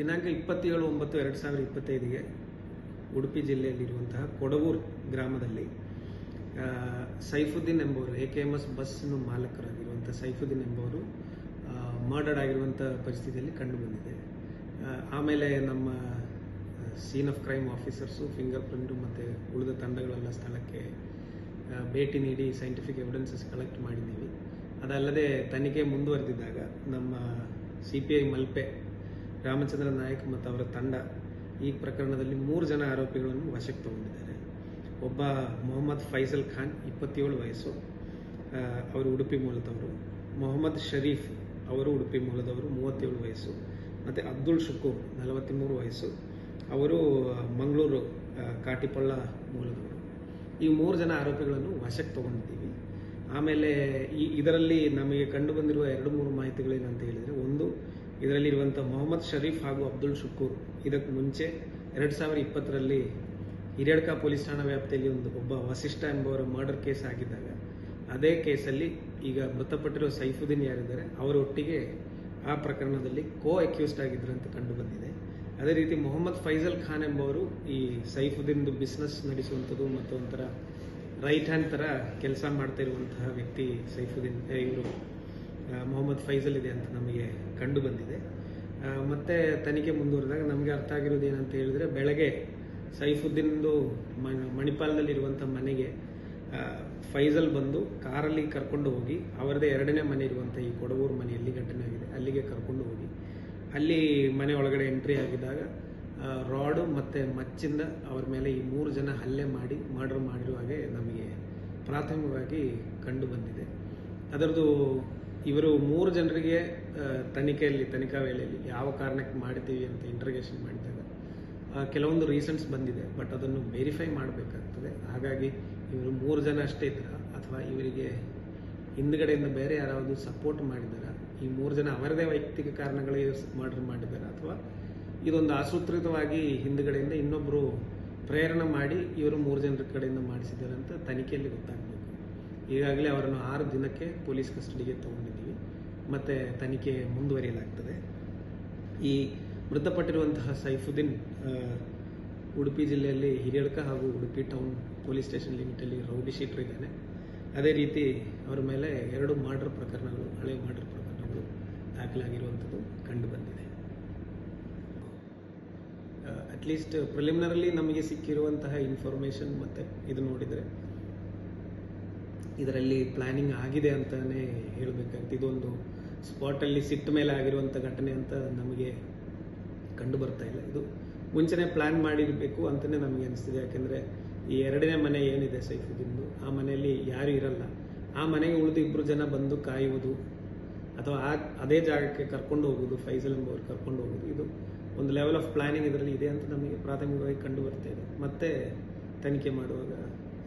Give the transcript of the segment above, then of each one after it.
ದಿನಾಂಕ ಇಪ್ಪತ್ತೇಳು ಒಂಬತ್ತು ಎರಡು ಸಾವಿರದ ಇಪ್ಪತ್ತೈದಿಗೆ ಉಡುಪಿ ಜಿಲ್ಲೆಯಲ್ಲಿರುವಂತಹ ಕೊಡಗೂರು ಗ್ರಾಮದಲ್ಲಿ ಸೈಫುದ್ದೀನ್ ಎಂಬುವರು ಎ ಕೆ ಎಂ ಎಸ್ ಬಸ್ನ ಮಾಲಕರಾಗಿರುವಂಥ ಸೈಫುದ್ದೀನ್ ಎಂಬುವರು ಮರ್ಡರ್ಡ್ ಆಗಿರುವಂಥ ಪರಿಸ್ಥಿತಿಯಲ್ಲಿ ಕಂಡುಬಂದಿದೆ ಆಮೇಲೆ ನಮ್ಮ scene of crime officers finger print ಮತ್ತು ಉಳಿದ ತಂಡಗಳೆಲ್ಲ ಸ್ಥಳಕ್ಕೆ ಭೇಟಿ ನೀಡಿ ಸೈಂಟಿಫಿಕ್ ಎವಿಡೆನ್ಸಸ್ ಕಲೆಕ್ಟ್ ಮಾಡಿದ್ದೀವಿ. ಅದಲ್ಲದೆ ತನಿಖೆ ಮುಂದುವರೆದಿದ್ದಾಗ ನಮ್ಮ C P I Malpe Ramachandra Nayak ಮತ್ತು ಅವರ ತಂಡ ಈ ಪ್ರಕರಣದಲ್ಲಿ ಮೂರು ಜನ ಆರೋಪಿಗಳನ್ನು ವಶಕ್ಕೆ ತಗೊಂಡಿದ್ದಾರೆ. ಒಬ್ಬ ಮೊಹಮ್ಮದ್ ಫೈಸಲ್ ಖಾನ್, ಇಪ್ಪತ್ತೇಳು ವಯಸ್ಸು. ಅವರು ಉಡುಪಿ ಮೂಲದವರು. ಮೊಹಮ್ಮದ್ ಶರೀಫ್ ಅವರು ಉಡುಪಿ ಮೂಲದವರು, ಮೂವತ್ತೇಳು ವಯಸ್ಸು. ಮತ್ತು ಅಬ್ದುಲ್ ಶುಕೂರ್, ನಲವತ್ತ್ಮೂರು ವಯಸ್ಸು. ಅವರು ಮಂಗಳೂರು ಕಾಟಿಪಳ್ಳ ಮೂಲದವರು. ಈ ಮೂರು ಜನ ಆರೋಪಿಗಳನ್ನು ವಶಕ್ಕೆ ತಗೊಂಡಿದ್ದೀವಿ. ಆಮೇಲೆ ಈ, ಇದರಲ್ಲಿ ನಮಗೆ ಕಂಡು ಬಂದಿರುವ ಎರಡು, ಮೂರು ಮಾಹಿತಿಗಳೇನಂತ ಹೇಳಿದರೆ, ಒಂದು ಇದರಲ್ಲಿರುವಂಥ ಮೊಹಮ್ಮದ್ ಶರೀಫ್ ಹಾಗೂ ಅಬ್ದುಲ್ ಶುಕೂರ್. ಇದಕ್ಕೆ ಮುಂಚೆ ಎರಡು ಸಾವಿರ ಇಪ್ಪತ್ತರಲ್ಲಿ ಹಿರಿಯಡ್ಕ ಪೊಲೀಸ್ ಠಾಣಾ ವ್ಯಾಪ್ತಿಯಲ್ಲಿ ಒಂದು ಒಬ್ಬ ವಸಿಷ್ಠ ಎಂಬವರ ಮರ್ಡರ್ ಕೇಸ್ ಆಗಿದ್ದಾಗ, ಅದೇ ಕೇಸಲ್ಲಿ ಈಗ ಮೃತಪಟ್ಟಿರೋ ಸೈಫುದ್ದೀನ್ ಯಾರಿದ್ದಾರೆ, ಅವರೊಟ್ಟಿಗೆ ಆ ಪ್ರಕರಣದಲ್ಲಿ ಕೋ ಅಕ್ಯೂಸ್ಡ್ ಆಗಿದ್ರು ಅಂತ ಕಂಡು ಬಂದಿದೆ ಅದೇ ರೀತಿ ಮೊಹಮ್ಮದ್ ಫೈಜಲ್ ಖಾನ್ ಎಂಬವರು ಈ ಸೈಫುದ್ದೀನ್ದು ಬಿಸ್ನೆಸ್ ನಡೆಸುವಂಥದ್ದು ಮತ್ತು ಒಂಥರ ರೈಟ್ ಹ್ಯಾಂಡ್ ಥರ ಕೆಲಸ ಮಾಡ್ತಾ ಇರುವಂತಹ ವ್ಯಕ್ತಿ ಸೈಫುದ್ದೀನ್ ಇವರು ಮೊಹಮ್ಮದ್ ಫೈಜಲ್ ಇದೆ ಅಂತ ನಮಗೆ ಕಂಡು ಬಂದಿದೆ. ಮತ್ತೆ ತನಿಖೆ ಮುಂದುವರೆದಾಗ ನಮಗೆ ಅರ್ಥ ಆಗಿರೋದು ಏನಂತ ಹೇಳಿದ್ರೆ ಬೆಳಗ್ಗೆ ಸೈಫುದ್ದೀನ್ದು ಮಣಿಪಾಲದಲ್ಲಿರುವಂಥ ಮನೆಗೆ ಫೈಜಲ್ ಬಂದು ಕಾರಲ್ಲಿ ಕರ್ಕೊಂಡು ಹೋಗಿ, ಅವರದೇ ಎರಡನೇ ಮನೆ ಇರುವಂಥ ಈ ಕೊಡಗೂರು ಮನೆಯಲ್ಲಿ ಘಟನೆ ಆಗಿದೆ. ಅಲ್ಲಿಗೆ ಕರ್ಕೊಂಡು ಹೋಗಿ, ಅಲ್ಲಿ ಮನೆ ಒಳಗಡೆ ಎಂಟ್ರಿ ಆಗಿದ್ದಾಗ ರಾಡು ಮತ್ತು ಮಚ್ಚಿಂದ ಅವ್ರ ಮೇಲೆ ಈ ಮೂರು ಜನ ಹಲ್ಲೆ ಮಾಡಿ, ಮರ್ಡರ್ ಮಾಡಿರುವ ಹಾಗೆ ನಮಗೆ ಪ್ರಾಥಮಿಕವಾಗಿ ಕಂಡು ಬಂದಿದೆ. ಅದರದ್ದು ಇವರು ಮೂರು ಜನರಿಗೆ ತನಿಖೆಯಲ್ಲಿ ತನಿಖಾ ವೇಳೆಯಲ್ಲಿ ಯಾವ ಕಾರಣಕ್ಕೆ ಮಾಡ್ತೀವಿ ಅಂತ ಇಂಟ್ರಗೇಷನ್ ಮಾಡಿದಾಗ ಆ, ಕೆಲವೊಂದು ರೀಸನ್ಸ್ ಬಂದಿದೆ ಬಟ್ ಅದನ್ನು ವೆರಿಫೈ ಮಾಡಬೇಕಾಗ್ತದೆ. ಹಾಗಾಗಿ ಇವರು ಮೂರು ಜನ ಅಷ್ಟೇ ಇದ್ದಾರೆ ಅಥವಾ ಇವರಿಗೆ ಹಿಂದ್ಗಡೆಯಿಂದ ಬೇರೆ ಯಾರಾದರೂ ಸಪೋರ್ಟ್ ಮಾಡಿದ್ದಾರೆ ಈ ಮೂರು ಜನ ಅವರದೇ ವೈಯಕ್ತಿಕ ಕಾರಣಗಳಿಗೆ ಮರ್ಡರ್ ಮಾಡಿದ್ದಾರೆ ಅಥವಾ ಇದೊಂದು ಆಸೂತ್ರಿತವಾಗಿ ಹಿಂದ್ಗಡೆಯಿಂದ ಇನ್ನೊಬ್ಬರು ಪ್ರೇರಣೆ ಮಾಡಿ ಇವರು ಮೂರು ಜನರ ಕಡೆಯಿಂದ ಮಾಡಿಸಿದ್ದಾರೆ ಅಂತ ತನಿಖೆಯಲ್ಲಿ ಗೊತ್ತಾಗಬೇಕು. ಈಗಾಗಲೇ ಅವರನ್ನು ಆರು ದಿನಕ್ಕೆ ಪೊಲೀಸ್ ಕಸ್ಟಡಿಗೆ ತಗೊಂಡಿದ್ದೀವಿ. ಮತ್ತು ತನಿಖೆ ಮುಂದುವರಿಯಲಾಗ್ತದೆ. ಈ ಮೃತಪಟ್ಟಿರುವಂತಹ ಸೈಫುದ್ದೀನ್ ಉಡುಪಿ ಜಿಲ್ಲೆಯಲ್ಲಿ ಹಿರಿಯಡ್ಕ ಹಾಗೂ ಉಡುಪಿ ಟೌನ್ ಪೊಲೀಸ್ ಸ್ಟೇಷನ್ ಲಿಮಿಟಲ್ಲಿ ರೌಡಿ ಶೀಟರ್ ಇದ್ದಾನೆ. ಅದೇ ರೀತಿ ಅವರ ಮೇಲೆ ಎರಡು ಮರ್ಡರ್ ಪ್ರಕರಣಗಳು, ಹಳೆ ಮರ್ಡರ್ ಪ್ರಕರಣಗಳು ದಾಖಲಾಗಿರುವಂಥದ್ದು ಕಂಡು ಬಂದಿದೆ. ಅಟ್ಲೀಸ್ಟ್ ಪ್ರಿಲಿಮಿನರಲ್ಲಿ ನಮಗೆ ಸಿಕ್ಕಿರುವಂತಹ ಇನ್ಫಾರ್ಮೇಷನ್ ಮತ್ತು ಇದು ನೋಡಿದರೆ ಇದರಲ್ಲಿ ಪ್ಲಾನಿಂಗ್ ಆಗಿದೆ ಅಂತಾನೆ ಹೇಳಬೇಕಾಗ್ತದೆ ಇದೊಂದು ಸ್ಪಾಟಲ್ಲಿ ಸಿಟ್ಟ ಮೇಲೆ ಆಗಿರುವಂಥ ಘಟನೆ ಅಂತ ನಮಗೆ ಕಂಡು ಬರ್ತಾ ಇಲ್ಲ. ಇದು ಮುಂಚೆನೇ ಪ್ಲ್ಯಾನ್ ಮಾಡಿರಬೇಕು ಅಂತಲೇ ನಮಗೆ ಅನಿಸ್ತಿದೆ. ಯಾಕೆಂದರೆ ಈ ಎರಡನೇ ಮನೆ ಏನಿದೆ ಸೈಫುದ್ದೀನ್ದು, ಆ ಮನೆಯಲ್ಲಿ ಯಾರು ಇರಲ್ಲ. ಆ ಮನೆಗೆ ಉಳಿದು ಇಬ್ಬರು ಜನ ಬಂದು ಕಾಯುವುದು, ಅಥವಾ ಆ ಅದೇ ಜಾಗಕ್ಕೆ ಕರ್ಕೊಂಡು ಹೋಗೋದು ಫೈಸಲ್ ಎಂಬವ್ರು ಕರ್ಕೊಂಡು ಹೋಗೋದು ಇದು ಒಂದು ಲೆವೆಲ್ ಆಫ್ ಪ್ಲಾನಿಂಗ್ ಇದರಲ್ಲಿ ಇದೆ ಅಂತ ನಮಗೆ ಪ್ರಾಥಮಿಕವಾಗಿ ಕಂಡು ಬರ್ತಾ ಇದೆ. ಮತ್ತೆ ತನಿಖೆ ಮಾಡುವಾಗ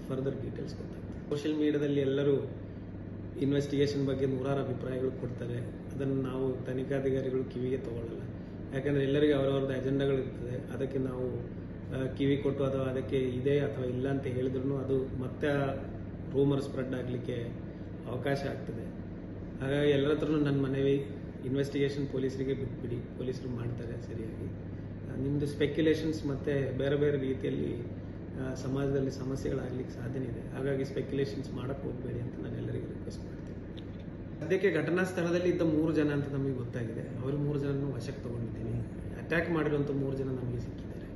ಫರ್ದರ್ ಡೀಟೇಲ್ಸ್ ಗೊತ್ತಾಗ್ತದೆ. ಸೋಷಿಯಲ್ ಮೀಡಿಯಾದಲ್ಲಿ ಎಲ್ಲರೂ ಇನ್ವೆಸ್ಟಿಗೇಷನ್ ಬಗ್ಗೆ ನೂರಾರು ಅಭಿಪ್ರಾಯಗಳು ಕೊಡ್ತಾರೆ. ಅದನ್ನು ನಾವು ತನಿಖಾಧಿಕಾರಿಗಳು ಕಿವಿಗೆ ತಗೊಳ್ಳಲ್ಲ ಯಾಕಂದರೆ ಎಲ್ಲರಿಗೂ ಅವರವ್ರದ್ದು ಅಜೆಂಡಾಗಳು ಇರ್ತದೆ. ಅದಕ್ಕೆ ನಾವು ಕಿವಿ ಕೊಟ್ಟು ಅಥವಾ ಅದಕ್ಕೆ ಇದೆ ಅಥವಾ ಇಲ್ಲ ಅಂತ ಹೇಳಿದ್ರು ಅದು ಮತ್ತೆ ರೂಮರ್ ಸ್ಪ್ರೆಡ್ ಆಗಲಿಕ್ಕೆ ಅವಕಾಶ ಆಗ್ತದೆ. ಹಾಗಾಗಿ ಎಲ್ಲರ ಹತ್ರನೂ ನನ್ನ ಮನವಿ ಇನ್ವೆಸ್ಟಿಗೇಷನ್ ಪೊಲೀಸರಿಗೆ ಬಿಟ್ಬಿಡಿ. ಪೊಲೀಸರು ಮಾಡ್ತಾರೆ ಸರಿಯಾಗಿ. ನಿಮ್ಮದು ಸ್ಪೆಕ್ಯುಲೇಷನ್ಸ್ ಮತ್ತು ಬೇರೆ ಬೇರೆ ರೀತಿಯಲ್ಲಿ ಸಮಾಜದಲ್ಲಿ ಸಮಸ್ಯೆಗಳಾಗಲಿಕ್ಕೆ ಸಾಧ್ಯ ಇದೆ. ಹಾಗಾಗಿ ಸ್ಪೆಕ್ಯುಲೇಷನ್ಸ್ ಮಾಡಕ್ಕೆ ಹೋಗಬೇಡಿ ಅಂತ ನಾನು ಎಲ್ಲರಿಗೂ ರಿಕ್ವೆಸ್ಟ್ ಮಾಡ್ತೀನಿ. ಸದ್ಯಕ್ಕೆ ಘಟನಾ ಸ್ಥಳದಲ್ಲಿ ಇದ್ದ ಮೂರು ಜನ ಅಂತ ನಮಗೆ ಗೊತ್ತಾಗಿದೆ. ಅವರು ಮೂರು ಜನನು ವಶಕ್ಕೆ ತಗೊಂಡಿದ್ದೀವಿ ಅಟ್ಯಾಕ್ ಮಾಡಿರುವಂಥ ಮೂರು ಜನ ನಮಗೆ ಸಿಕ್ಕಿದ್ದಾರೆ.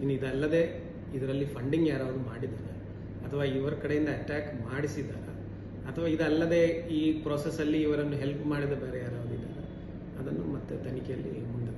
ಇನ್ನು ಇದಲ್ಲದೆ ಇದರಲ್ಲಿ ಫಂಡಿಂಗ್ ಯಾರಾದರೂ ಮಾಡಿದ್ದಾರೆ? ಅಥವಾ ಇವರ ಕಡೆಯಿಂದ ಅಟ್ಯಾಕ್ ಮಾಡಿಸಿದಾರ ಅಥವಾ ಇದಲ್ಲದೆ ಈ ಅಲ್ಲಿ ಇವರನ್ನು ಹೆಲ್ಪ್ ಮಾಡಿದ ಬೇರೆ ಯಾರಾದ್ರು ಇದ್ದಾರೆ? ಅದನ್ನು ಮತ್ತೆ ತನಿಖೆಯಲ್ಲಿ ಮುಂದೆ